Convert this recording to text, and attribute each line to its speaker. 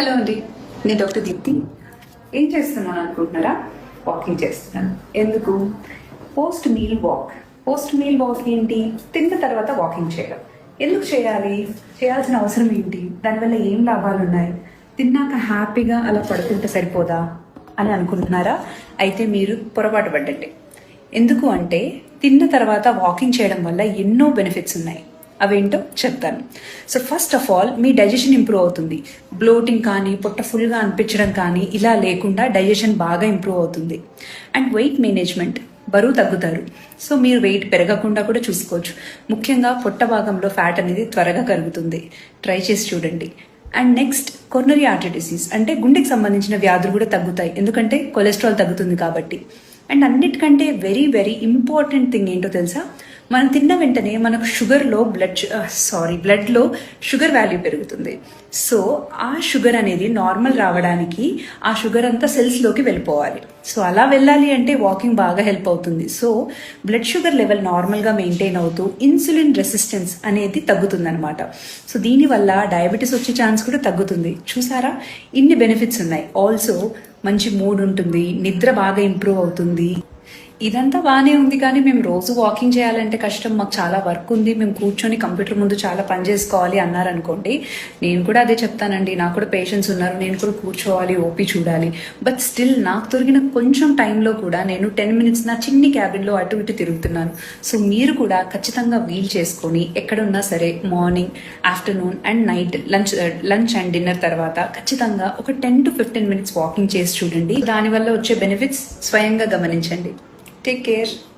Speaker 1: Hello అండి నేను doctor Deepti. ఏం చేస్తున్నాను అనుకుంటున్నారా? వాకింగ్ చేస్తున్నాను. ఎందుకు? Post meal walk post meal walk ఏంటి? తిన్న తర్వాత వాకింగ్ చేయడం. ఎందుకు చేయాలి? చేయాల్సిన అవసరం ఏంటి? దానివల్ల ఏం లాభాలు ఉన్నాయి? తిన్నాక హ్యాపీగా అలా పడుకుంటే సరిపోదా అని అనుకుంటున్నారా? అయితే మీరు పొరపాటు పడ్డండి. ఎందుకు అంటే తిన్న తర్వాత వాకింగ్ చేయడం వల్ల ఎన్నో బెనిఫిట్స్ ఉన్నాయి. అవేంటో చెప్తాను. సో ఫస్ట్ ఆఫ్ ఆల్ మీ డైజెషన్ ఇంప్రూవ్ అవుతుంది. బ్లోటింగ్ కానీ పొట్ట ఫుల్గా అనిపించడం కానీ ఇలా లేకుండా డైజెషన్ బాగా ఇంప్రూవ్ అవుతుంది. అండ్ వెయిట్ మేనేజ్మెంట్ బరువు తగ్గుతారు. సో మీరు వెయిట్ పెరగకుండా కూడా చూసుకోవచ్చు. ముఖ్యంగా పొట్ట భాగంలో ఫ్యాట్ అనేది త్వరగా కరుగుతుంది. ట్రై చేసి చూడండి. And next coronary artery disease అంటే గుండెకి సంబంధించిన వ్యాధులు కూడా తగ్గుతాయి. ఎందుకంటే కొలెస్ట్రాల్ తగ్గుతుంది కాబట్టి. అండ్ అన్నిటికంటే వెరీ వెరీ ఇంపార్టెంట్ థింగ్ ఏంటో తెలుసా? మనం తిన్న వెంటనే మనకు షుగర్లో బ్లడ్ సారీ బ్లడ్లో షుగర్ వాల్యూ పెరుగుతుంది. సో ఆ షుగర్ అనేది నార్మల్ రావడానికి ఆ షుగర్ అంతా సెల్స్లోకి వెళ్ళిపోవాలి. సో అలా వెళ్ళాలి అంటే వాకింగ్ బాగా హెల్ప్ అవుతుంది. సో బ్లడ్ షుగర్ లెవెల్ నార్మల్గా మెయింటైన్ అవుతూ ఇన్సులిన్ రెసిస్టెన్స్ అనేది తగ్గుతుందనమాట సో దీనివల్ల డయాబెటీస్ వచ్చే ఛాన్స్ కూడా తగ్గుతుంది. చూసారా? ఇన్ని బెనిఫిట్స్ ఉన్నాయి. ఆల్సో మంచి మూడ్ ఉంటుంది. నిద్ర బాగా ఇంప్రూవ్ అవుతుంది. ఇదంతా బాగానే ఉంది కానీ మేము రోజు వాకింగ్ చేయాలంటే కష్టం. మాకు చాలా వర్క్ ఉంది. మేము కూర్చొని కంప్యూటర్ ముందు చాలా పని చేసుకోవాలి అన్నారనుకోండి నేను కూడా అదే చెప్తానండి. నాకు కూడా పేషెంట్స్ ఉన్నారు. నేను కూడా కూర్చోవాలి ఓపీ చూడాలి. బట్ స్టిల్ నాకు దొరికిన కొంచెం టైంలో కూడా నేను టెన్ మినిట్స్ నా చిన్ని క్యాబిన్లో అటు ఇటు తిరుగుతున్నాను. సో మీరు కూడా ఖచ్చితంగా వీల్ చేసుకొని ఎక్కడున్నా సరే morning afternoon and night lunch lunch and dinner తర్వాత ఖచ్చితంగా ఒక ten to fifteen minutes walking చేసి చూడండి. దానివల్ల వచ్చే బెనిఫిట్స్ స్వయంగా గమనించండి. Take care.